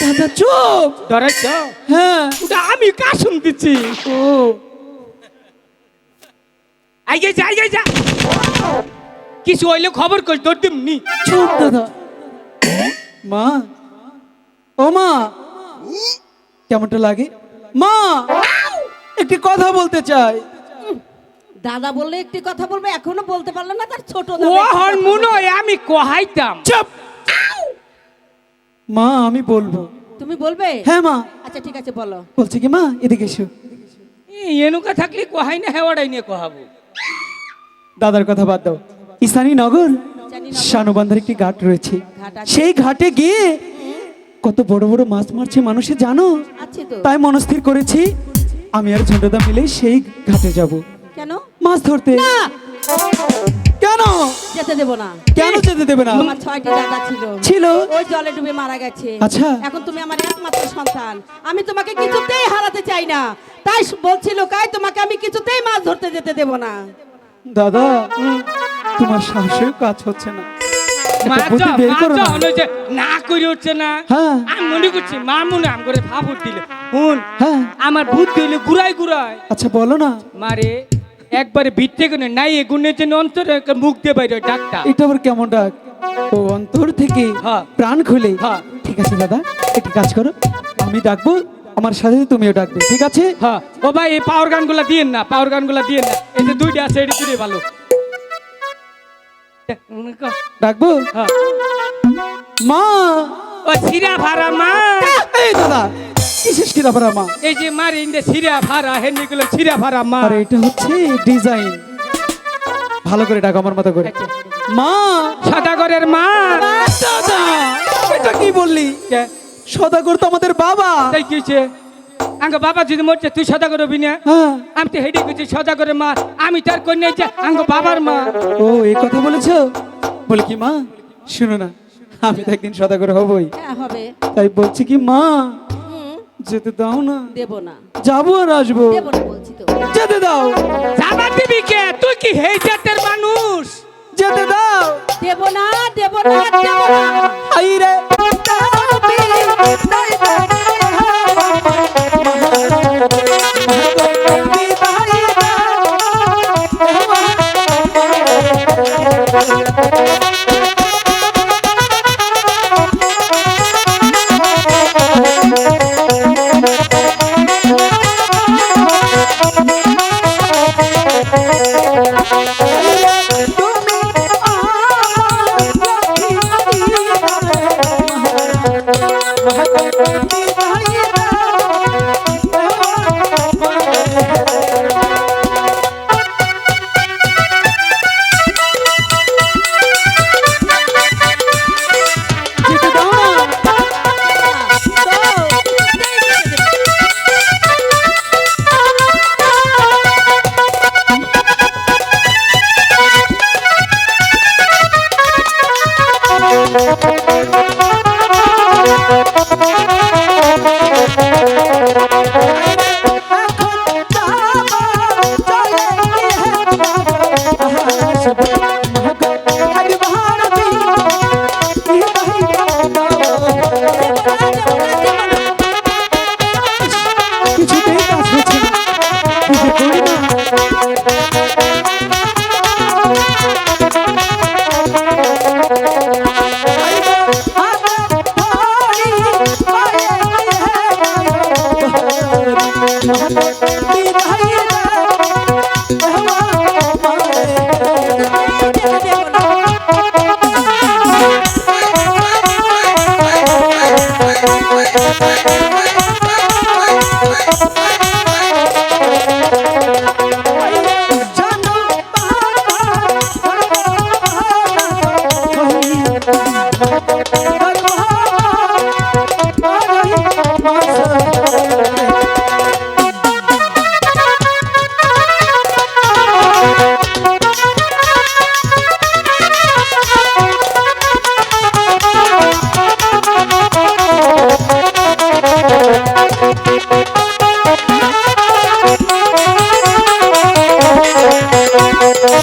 দাদা চুপ। ধরাইছ হ্যাঁ। ওটা আমি কাশুন দিচ্ছি ও। আইগে যা আইগে যা কিছু হইলে খবর কই তোর দিমনি। চুপ দাদা। মা। ও মা। কেমনটা লাগে? মা। একটি কথা বলতে চাই। দাদা বললে একটি কথা বলবে এখনও বলতে পারল না তার ছোট ও মুনো বলবে। আমি কোহাইতাম। চুপ। মা আমি বলব। তুমি বলবে? হ্যাঁ মা। আচ্ছা ঠিক আছে বলো। বলছি কি মা এদিকে এসো। এনুকা থাকলে কোহাই না হেওয়াটাই নিয়ে কোহাবো। দাদার কথা বাদ দাও। ইসানি নগর শানুবান্ধার একটি ঘাট রয়েছে। সেই ঘাটে গিয়ে কত বড় বড় মাছ মারছে মানুষে জানো? তাই মনস্থির করেছি আমি আর ঝন্ডদা মিলে সেই ঘাটে যাব। কেন? মাছ ধরতে। যেতে দেবো না। কেন যেতে দেবে না? আমার ছয়টি দাদা ছিল। ছিল? ওই জলে ডুবে মারা গেছে। আচ্ছা। এখন তুমি আমার একমাত্র সন্তান। আমি তোমাকে কিছুতেই হারাতে চাই না। তাই বলছিল কাই তোমাকে আমি কিছুতেই মাছ ধরতে যেতে দেব না। দাদা তোমার সাহসেও কাজ হচ্ছে না। মা একটা বুদ্ধি যা বের মা করো যা না। হলো যে না করে উঠছে না। হ্যাঁ। আমি মনে করছি মা মনে আম করে ফাবুর দিলে। হুন হ্যাঁ। আমার বুদ্ধি হইলে গুড়াই গুড়াই আচ্ছা বলো না। মারে একবারে ভিত্তে করে নাই এগুনের জন্য অন্তর মুখ দিয়ে বাইরে ডাক্তার। এটা আবার কেমন ডাক? ও অন্তর থেকে হ্যাঁ। প্রাণ খুলে। হ্যাঁ। ঠিক আছে দাদা একটি কাজ করো। আমি ডাকবো আমার সাথে তুমিও ডাকবে ঠিক আছে? হ্যাঁ। ও ভাই এই পাওয়ার গানগুলা দিয়েন না পাওয়ার গানগুলা দিয়েন না। এই যে দুইটা আছে এটি দুটোই ভালো ডাকবো? হ্যাঁ। মা! ও সিরা ভাড়া মা! এই দাদা কিসের শিরাপাড়া মা এই যে মারি ইন্দে সিরা ভাড়া হেনগুলো সিরা ভাড়া মা আর এটা হচ্ছে ডিজাইন। ভালো করে ডাকো আমার মতো করে। মা সদাগরের মা। দাদা এটা কি বললি? কে? সদাগর তো আমাদের বাবা। তাই কি হয়েছে? আঙ্গ বাবা যদি মরছে তুই সদাগর হবি না? হ্যাঁ। আমি তো হেডে গেছি সদাগরের মা। আমি তার কন্যা যে আঙ্গ বাবার মা। ও এই কথা বলেছ? বলে কি মা? শুনো না আমি তো একদিন সদাগর হবই। হ্যাঁ হবে। তাই বলছি কি মা যেতে দাও না। দেব না। যাব আর আসব। দেব না বলছি তো। যেতে দাও। যাবার দিবি কে? তুই কি হেই জাতের মানুষ? যেতে দাও। দেব না দেব না দেব না। আই রে। যেতে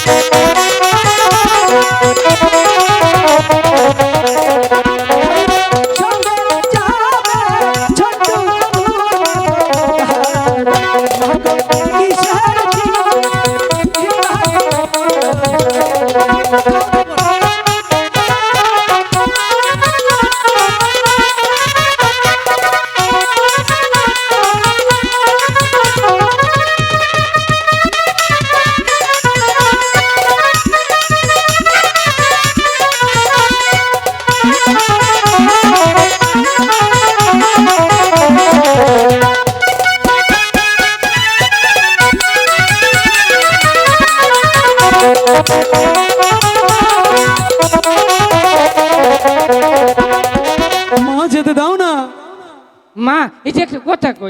Thank এই যে একটা কথা কই